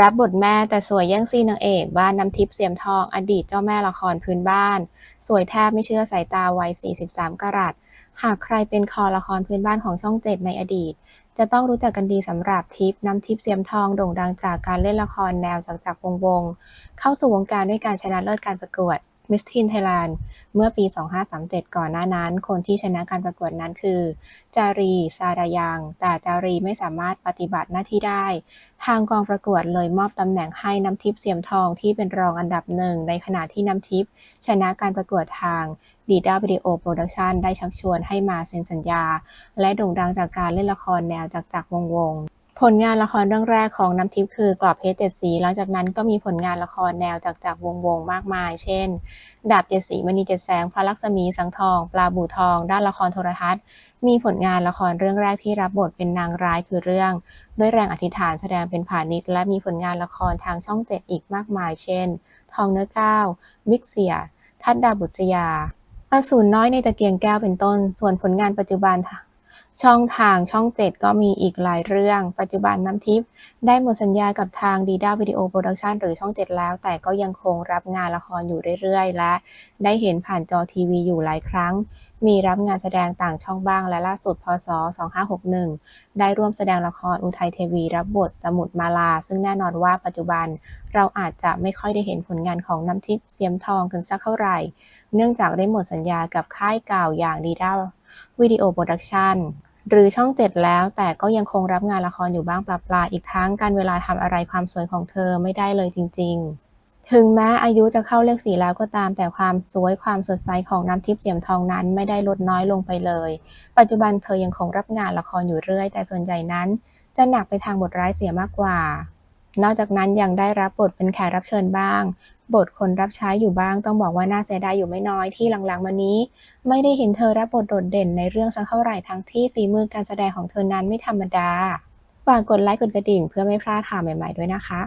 รับบทแม่แต่สวยแย่งซีนางเอก บ้านน้ำทิพย์เสียมทอง อดีตเจ้าแม่ละครพื้นบ้าน สวยแทบไม่เชื่อสายตาวัย 43กะรัตหากใครเป็นคอละครพื้นบ้านของช่องเจ็ดในอดีต จะต้องรู้จักกันดีสำหรับทิพย์น้ำทิพย์เสียมทองโด่งดังจากการเล่นละครแนวจากจากวงวง เข้าสู่วงการด้วยการชนะเลิศการประกวด Miss Teen Thailand เมื่อปี 2537 ก่อนหน้านั้น คนที่ชนะการประกวดนั้นคือ จารีซาดายัง แต่จารีไม่สามารถปฏิบัติหน้าที่ได้ ทางกองประกวดเลยมอบตำแหน่งให้น้ำทิพย์เสียมทองที่เป็นรองอันดับหนึ่ง ในขณะที่น้ำทิพย์ชนะการประกวดทางดีด้าวิดีโอโปรดักชันได้ชักชวนให้มาเซ็นสัญญา และโด่งดังจากการเล่นละครแนวจากจากวงวงผลงานละครเรื่องแรกของน้ำทิพย์คือกรอบเพชรเจ็ดสี หลังจากนั้นก็มีผลงานละครแนวจากจากวงวงมากมาย เช่น ดาบเจ็ดสีมณีเจ็ดแสง พระลักษมีสังทอง ปลาบู่ทอง ด้านละครโทรทัศน์ มีผลงานละครเรื่องแรกที่รับบทเป็นนางร้ายคือเรื่อง ด้วยแรงอธิษฐานแสดงเป็นผานิชและมีผลงานละครทางช่องเจ็ดอีกมากมาย เช่น ทองเนื้อก้าวมิกเซีย ทัดดาบุษยาอสูรน้อยในตะเกียงแก้วเป็นต้น ส่วนผลงานปัจจุบันค่ะ ช่องทางช่องเจ็ดก็มีอีกหลายเรื่อง ปัจจุบันน้ำทิพย์ได้หมดสัญญากับทางดีด้าวิดีโอโปรดักชันหรือช่องเจ็ดแล้ว แต่ก็ยังคงรับงานละครอยู่เรื่อยๆ และได้เห็นผ่านจอทีวีอยู่หลายครั้ง มีรับงานแสดงต่างช่องบ้างและล่าสุดพศ 2561 ได้ร่วมแสดงละครอุทัยเทวี รับบทสมุทรมาลา ซึ่งแน่นอนว่าปัจจุบันเราอาจจะไม่ค่อยได้เห็นผลงานของน้ำทิพย์เสียมทองกันสักเท่าไหร่ เนื่องจากได้หมดสัญญากับค่ายเก่าอย่างดีด้าวิดีโอโปรดักชัน หรือช่องเจ็ดแล้ว แต่ก็ยังคงรับงานละครอยู่บ้างปลาปลาอีกทั้งการเวลาทำอะไรความสวยของเธอไม่ได้เลยจริง ๆ ถึงแม้อายุจะเข้าเลขสี่แล้วก็ตามแต่ความสวยความสดใสของน้ำทิพย์เสียมทองนั้นไม่ได้ลดน้อยลงไปเลย ปัจจุบันเธอยังคงรับงานละครอยู่เรื่อย แต่ส่วนใหญ่นั้น จะหนักไปทางบทร้ายเสียมากกว่า นอกจากนั้นยังได้รับบทเป็นแขกรับเชิญบ้าง บทคนรับใช้อยู่บ้างต้องบอกว่าน่าเสียดายอยู่ไม่น้อยที่หลังๆมานี้ ไม่ได้เห็นเธอรับบทโดดเด่นในเรื่องสักเท่าไหร่ทั้งที่ฝีมือการแสดงของเธอนั้นไม่ธรรมดาฝากกดไลค์กดกระดิ่งเพื่อไม่พลาดข่าวใหม่ๆด้วยนะคะ